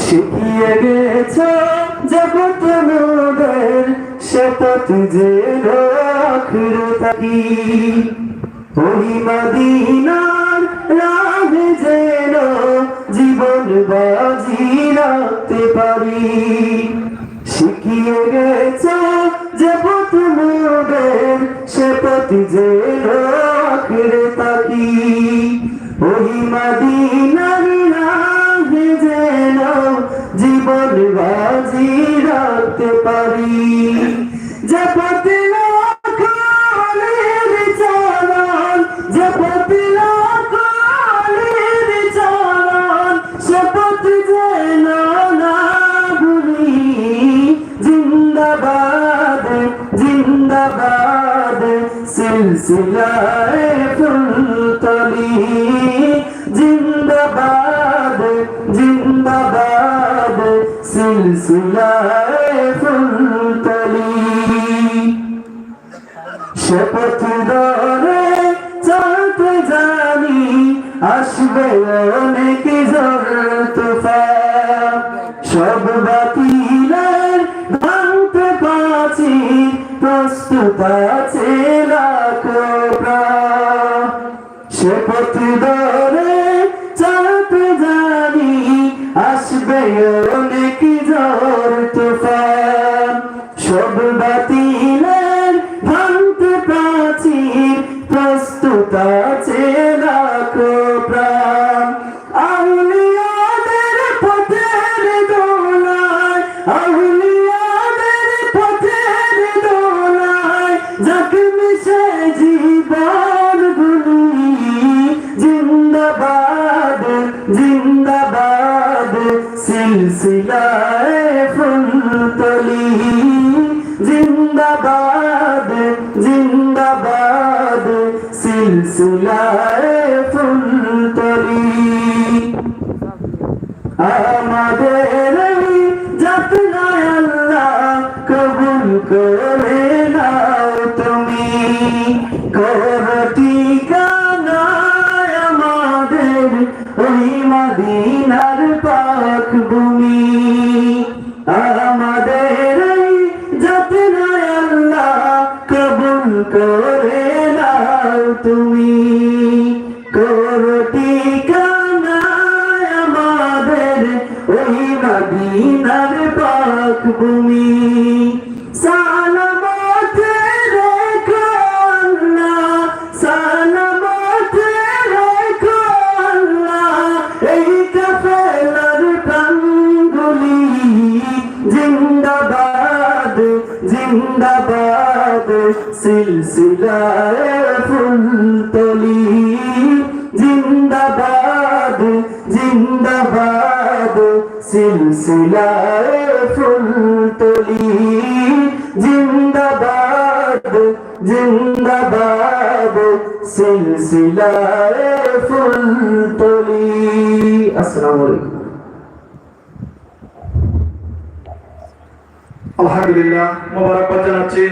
শিখিয়ে গেছ জগৎ নদের শপথ যে থাকি ওই মদিনার জীবন বাজি রাখতে পারি। জপত লাখালের চালান, জপত লাখালের চালান, শপথ যেন না ভুলি, জিন্দাবাদ জিন্দাবাদ, সিলসিলায় ফুলতলি শপথ ধরে চলতে জানি আসবে অনেক ঝড় তুফান সব বাতিলের ভাঙতে পাচ্ছি প্রস্তুত আছে লাখো শপথ ধরে চলতে জানি, আসবে আছে লাখো পথের দোলায়, আউলিয়াদের পথের দোলায় জখমি সে জীবন গুলি জিন্দাবাদ জিন্দাবাদ, সিলসিলায় ফুলতলি। জিন্দাবাদ জিন্দাবাদ। সিলসিলায় ফুলতলি আমাদের যাতনায় আল্লাহ কবুল করে নাও তুমি। করতি কানায় আমাদের ওই মদিনার পাক ভূমি। আমাদের যাতনায় আল্লাহ কবুল করে তুমি করতি কানায় আমাদের ওই মদিনার পাক ভূমি প্রাণগুলি জিন্দাবাদ। জিন্দাবাদ সিলসিলায় ফুলতলি। জিন্দাবাদ জিন্দাবাদ, সিলসিলায় ফুলতলি। জিন্দাবাদ জিন্দাবাদ, সিলসিলায় ফুলতলি। আসসালামু আলাইকুম। আলহামদুলিল্লাহ, মোবারকবাদ জানাচ্ছি।